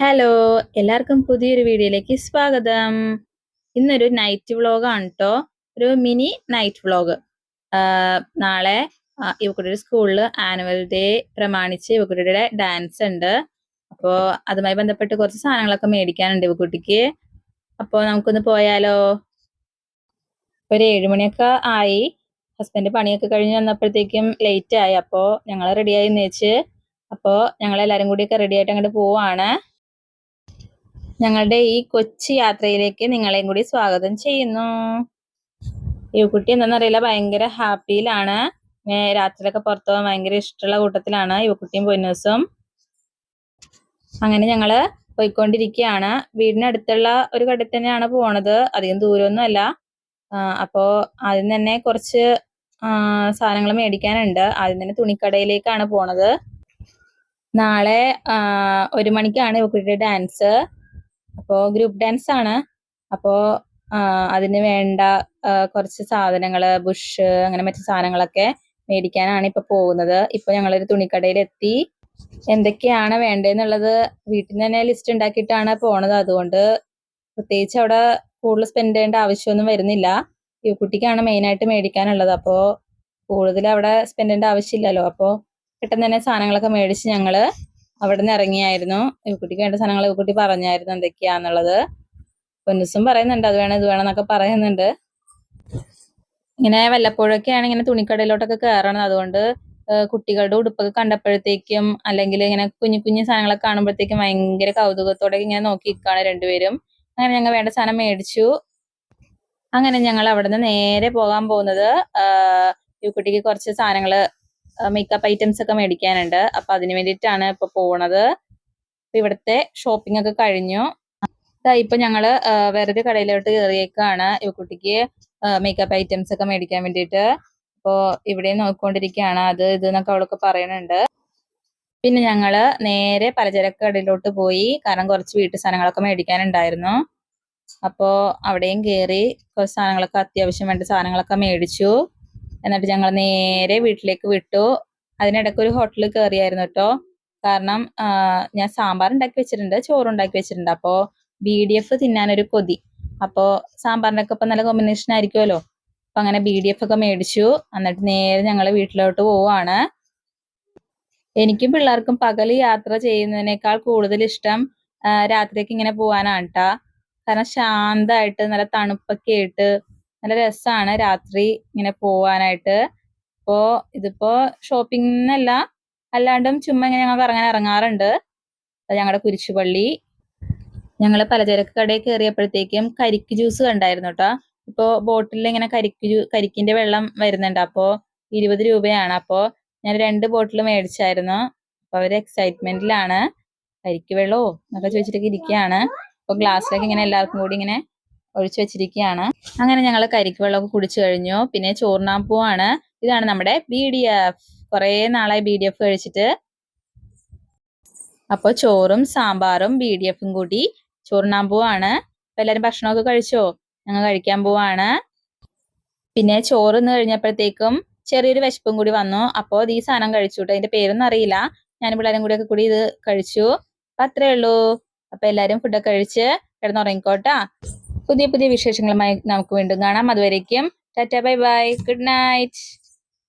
Hello എല്ലാവർക്കും പുതിയൊരു വീഡിയോയിലേക്ക് സ്വാഗതം. ഇന്നൊരു നൈറ്റ് വ്ളോഗാണ് കേട്ടോ ഒരു മിനി നൈറ്റ് വ്ളോഗ് നാളെ യുവക്കുട്ടിയുടെ സ്കൂളിൽ ആനുവൽ ഡേ പ്രമാണിച്ച് ഇവക്കുട്ടിയുടെ ഡാൻസ് ഉണ്ട്. അപ്പോൾ അതുമായി ബന്ധപ്പെട്ട് കുറച്ച് സാധനങ്ങളൊക്കെ മേടിക്കാനുണ്ട് ഇവക്കുട്ടിക്ക്. അപ്പോൾ നമുക്കൊന്ന് പോയാലോ? ഒരു ഏഴുമണിയൊക്കെ ആയി. ഹസ്ബൻഡ് പണിയൊക്കെ കഴിഞ്ഞ് വന്നപ്പോഴത്തേക്കും ലേറ്റ് ആയി. അപ്പോൾ ഞങ്ങൾ റെഡിയായി നേച്ച് അപ്പോൾ ഞങ്ങളെല്ലാവരും കൂടിയൊക്കെ റെഡിയായിട്ട് അങ്ങോട്ട് പോവാണ്. ഞങ്ങളുടെ ഈ കൊച്ചു യാത്രയിലേക്ക് നിങ്ങളെയും കൂടി സ്വാഗതം ചെയ്യുന്നു. ഈ കുട്ടി എന്താണെന്നറിയില്ല ഭയങ്കര ഹാപ്പിയിലാണ്. രാത്രിയിലൊക്കെ പുറത്തു പോകാൻ ഭയങ്കര ഇഷ്ടമുള്ള കൂട്ടത്തിലാണ് യുവക്കുട്ടിയും പൊന്നൂസും. അങ്ങനെ ഞങ്ങൾ പോയിക്കൊണ്ടിരിക്കുകയാണ്. വീടിനടുത്തുള്ള ഒരു കടയിൽ തന്നെയാണ് പോണത്. അധികം ദൂരമൊന്നും അല്ല. അപ്പോ ആദ്യം തന്നെ കുറച്ച് സാധനങ്ങൾ മേടിക്കാനുണ്ട്. ആദ്യം തന്നെ തുണിക്കടയിലേക്കാണ് പോണത്. നാളെ ഒരു മണിക്കാണ് യുവക്കുട്ടിയുടെ ഡാൻസ്. അപ്പോൾ ഗ്രൂപ്പ് ഡാൻസ് ആണ്. അപ്പോ അതിന് വേണ്ട കുറച്ച് സാധനങ്ങൾ ബുഷ് അങ്ങനെ മറ്റു സാധനങ്ങളൊക്കെ മേടിക്കാനാണ് ഇപ്പൊ പോകുന്നത്. ഇപ്പൊ ഞങ്ങളൊരു തുണിക്കടയിൽ എത്തി എന്തൊക്കെയാണ് വേണ്ടതെന്നുള്ളത് വീട്ടിൽ നിന്ന് തന്നെ ലിസ്റ്റ് ഉണ്ടാക്കിയിട്ടാണ് പോണത്. അതുകൊണ്ട് പ്രത്യേകിച്ച് അവിടെ കൂടുതൽ സ്പെൻഡ് ചെയ്യേണ്ട ആവശ്യമൊന്നും വരുന്നില്ല. ഈ കുട്ടിക്കാണ് മെയിൻ ആയിട്ട് മേടിക്കാനുള്ളത്. അപ്പോ കൂടുതൽ അവിടെ സ്പെൻഡ് ചെയ്യേണ്ട ആവശ്യമില്ലല്ലോ. അപ്പോ പെട്ടെന്ന് തന്നെ സാധനങ്ങളൊക്കെ മേടിച്ച് ഞങ്ങൾ അവിടെ നിന്ന് ഇറങ്ങിയായിരുന്നു. ഇവക്കുട്ടിക്ക് വേണ്ട സാധനങ്ങൾ ഇവക്കുട്ടി പറഞ്ഞായിരുന്നു എന്തൊക്കെയാന്നുള്ളത്. പൊന്നുസും പറയുന്നുണ്ട് അത് വേണം ഇത് വേണം എന്നൊക്കെ പറയുന്നുണ്ട്. ഇങ്ങനെ വല്ലപ്പോഴൊക്കെയാണ് ഇങ്ങനെ തുണിക്കടയിലോട്ടൊക്കെ കയറണത് അതുകൊണ്ട് കുട്ടികളുടെ ഉടുപ്പൊക്കെ കണ്ടപ്പോഴത്തേക്കും അല്ലെങ്കിൽ ഇങ്ങനെ കുഞ്ഞു കുഞ്ഞു സാധനങ്ങളൊക്കെ കാണുമ്പോഴത്തേക്കും ഭയങ്കര കൗതുകത്തോടെ ഇങ്ങനെ നോക്കി നിൽക്കുകയാണ് രണ്ടുപേരും. അങ്ങനെ ഞങ്ങൾ വേണ്ട സാധനം മേടിച്ചു. അങ്ങനെ ഞങ്ങൾ അവിടെ നിന്ന് നേരെ പോകാൻ പോകുന്നത് ഈ കുട്ടിക്ക് കുറച്ച് സാധനങ്ങൾ മേക്കപ്പ് ഐറ്റംസ് ഒക്കെ മേടിക്കാനുണ്ട്. അപ്പൊ അതിന് വേണ്ടിയിട്ടാണ് ഇപ്പൊ പോണത്. ഇവിടുത്തെ ഷോപ്പിംഗ് ഒക്കെ കഴിഞ്ഞു. ഇപ്പൊ ഞങ്ങൾ വെറുതെ കടയിലോട്ട് കയറിയേക്കാണ് കുട്ടിക്ക് മേക്കപ്പ് ഐറ്റംസ് ഒക്കെ മേടിക്കാൻ വേണ്ടിയിട്ട്. അപ്പോ ഇവിടെ നോക്കിക്കൊണ്ടിരിക്കുകയാണ്. അത് ഇത് എന്നൊക്കെ അവളൊക്കെ പറയണുണ്ട്. പിന്നെ ഞങ്ങൾ നേരെ പലചരക്ക് കടയിലോട്ട് പോയി. കാരണം കുറച്ച് വീട്ടു സാധനങ്ങളൊക്കെ മേടിക്കാനുണ്ടായിരുന്നു. അപ്പോ അവിടെയും കയറി കുറച്ച് സാധനങ്ങളൊക്കെ അത്യാവശ്യം വേണ്ട സാധനങ്ങളൊക്കെ മേടിച്ചു. എന്നിട്ട് ഞങ്ങൾ നേരെ വീട്ടിലേക്ക് വിട്ടു. അതിനിടയ്ക്ക് ഒരു ഹോട്ടലിൽ കയറിയായിരുന്നു കേട്ടോ കാരണം ഞാൻ സാമ്പാർ ഉണ്ടാക്കി വെച്ചിട്ടുണ്ട് ചോറ് ഉണ്ടാക്കി വെച്ചിട്ടുണ്ട്. അപ്പോ ബി ഡി എഫ് തിന്നാനൊരു കൊതി. അപ്പോ സാമ്പാറിന്റെ ഒക്കെ ഇപ്പൊ നല്ല കോമ്പിനേഷൻ ആയിരിക്കുമല്ലോ അപ്പൊ അങ്ങനെ ബി ഡി എഫ് ഒക്കെ മേടിച്ചു. എന്നിട്ട് നേരെ ഞങ്ങൾ വീട്ടിലോട്ട് പോവാണ്. എനിക്കും പിള്ളേർക്കും പകൽ യാത്ര ചെയ്യുന്നതിനേക്കാൾ കൂടുതൽ ഇഷ്ടം രാത്രിയൊക്കെ ഇങ്ങനെ പോവാനാണ് കാരണം ശാന്തമായിട്ട് നല്ല തണുപ്പൊക്കെ ആയിട്ട് നല്ല രസമാണ് രാത്രി ഇങ്ങനെ പോവാനായിട്ട്. അപ്പോൾ ഇതിപ്പോ ഷോപ്പിംഗ് എന്നല്ല അല്ലാണ്ടും ചുമ്മാ ഇങ്ങനെ ഞങ്ങൾ ഇറങ്ങാൻ ഇറങ്ങാറുണ്ട്. ഞങ്ങളുടെ കുരിശുപള്ളി. ഞങ്ങൾ പലചരക്ക് കടയിൽ കയറിയപ്പോഴത്തേക്കും കരിക്ക് ജ്യൂസ് കണ്ടായിരുന്നു കേട്ടോ ഇപ്പോ ബോട്ടിലിൽ ഇങ്ങനെ കരിക്ക് ജ്യൂ കരിക്കിന്റെ വെള്ളം വരുന്നുണ്ട്. അപ്പോൾ ഇരുപത് രൂപയാണ്. അപ്പോൾ ഞാൻ രണ്ട് ബോട്ടിൽ മേടിച്ചായിരുന്നു. അപ്പോൾ അവർ എക്സൈറ്റ്മെന്റിലാണ് കരിക്ക് വെള്ളമോ എന്നൊക്കെ ചോദിച്ചിട്ടൊക്കെ ഇരിക്കുകയാണ് അപ്പോൾ ഗ്ലാസ്സിലേക്ക് ഇങ്ങനെ എല്ലാവർക്കും കൂടി ഇങ്ങനെ ഒഴിച്ചു വെച്ചിരിക്കുകയാണ് അങ്ങനെ ഞങ്ങൾ കരിക്ക് വെള്ളമൊക്കെ കുടിച്ചു കഴിഞ്ഞു. പിന്നെ ചോറിനാൻ പോവാണ് ഇതാണ് നമ്മുടെ ബി ഡി എഫ് കുറെ നാളായി ബി ഡി എഫ് കഴിച്ചിട്ട്. അപ്പോൾ ചോറും സാമ്പാറും ബി ഡി എഫും കൂടി ചോറിനാൻ പോവാണ് അപ്പൊ എല്ലാരും ഭക്ഷണമൊക്കെ കഴിച്ചോ? ഞങ്ങൾ കഴിക്കാൻ പോവാണ്. പിന്നെ ചോറ് നിന്ന് കഴിഞ്ഞപ്പോഴത്തേക്കും ചെറിയൊരു വിശപ്പും കൂടി വന്നു. അപ്പോൾ ഈ സാധനം കഴിച്ചു കേട്ടോ അതിന്റെ പേരൊന്നും അറിയില്ല. ഞാൻ പിള്ളേരും കൂടി ഒക്കെ കൂടി ഇത് കഴിച്ചു. അപ്പൊ അത്രേ ഉള്ളൂ. അപ്പൊ എല്ലാരും ഫുഡൊക്കെ കഴിച്ച് കിടന്നുറങ്ങിക്കോട്ടാ. പുതിയ പുതിയ വിശേഷങ്ങളുമായി നമുക്ക് വീണ്ടും കാണാം. അതുവരേക്കും Tata bye by. Good night.